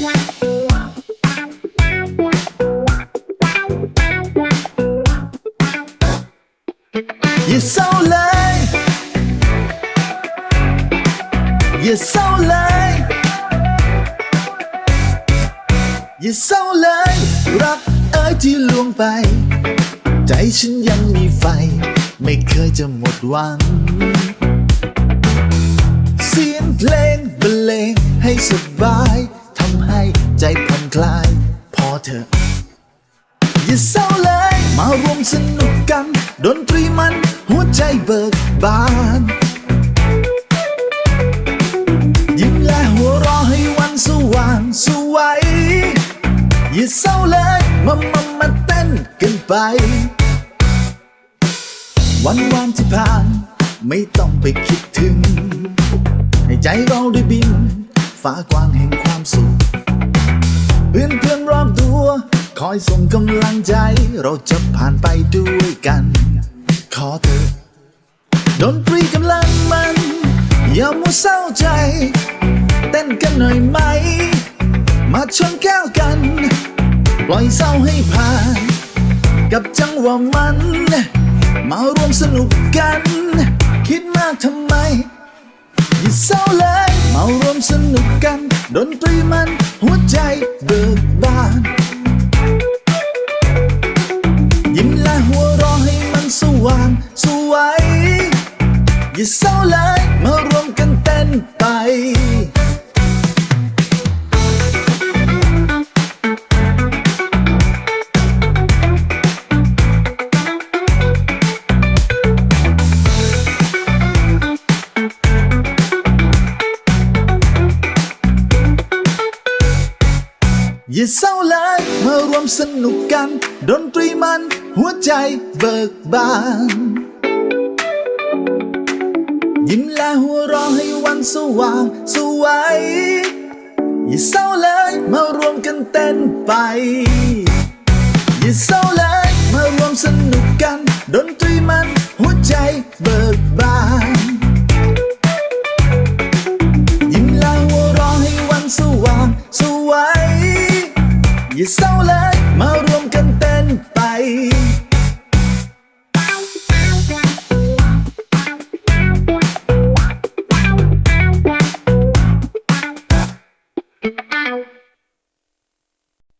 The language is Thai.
อย่าเศร้าเลยอย่าเศร้าเลยอย่าเศร้าเลยรักเอ้ยที่ลวงไป ใจฉันยังมีไฟ ไม่เคยจะหมดหวัง เสียงเพลงบรรเลงให้สบาย ใจผ่อนคลาย พอเถอะอย่าเศร้าเลย มารวมสนุกกัน ดนตรีมันหัวใจเบิกบานยิ้มและหัวเราะให้วันสว่างสวัยอย่าเศร้าเลย มามามาเต้นกันไป วันวานที่ผ่านไม่ต้องไปคิดถึง ให้ใจเราได้บินฟ้ากว้างแห่งความสุข พื่อนเพื่อนรอบตัว คอยส่งกำลังใจ เราจะผ่านไปด้วยกัน ขอเธอดนตรีกำลังมัน อย่ามัวเศร้าใจ เต้นกันหน่อยไหม มาชนแก้วกัน ปล่อยเศร้าให้ผ่าน กับจังหวะมัน มารวมสนุกกัน คิดมากทำไมอย่าเศร้าเลย มารวมสนุกกัน ดนตรีมันหัวใจเบิกบาน ยิ้มและหัวเราะให้มันสว่างสวัยอย่าเศร้าเลยมารวมกันเต้นไป อย่าเศร้าเลยมารวมสนุกกัน ดนตรีมัน หัวใจเบิกบาน ยิ้มและหัวเราะให้วันสว่างสวัยอย่าเศร้าเลยมารวมกันเต้นไปอย่าเศร้า อย่าเศร้าเลยมาร่วมกันเต้นไป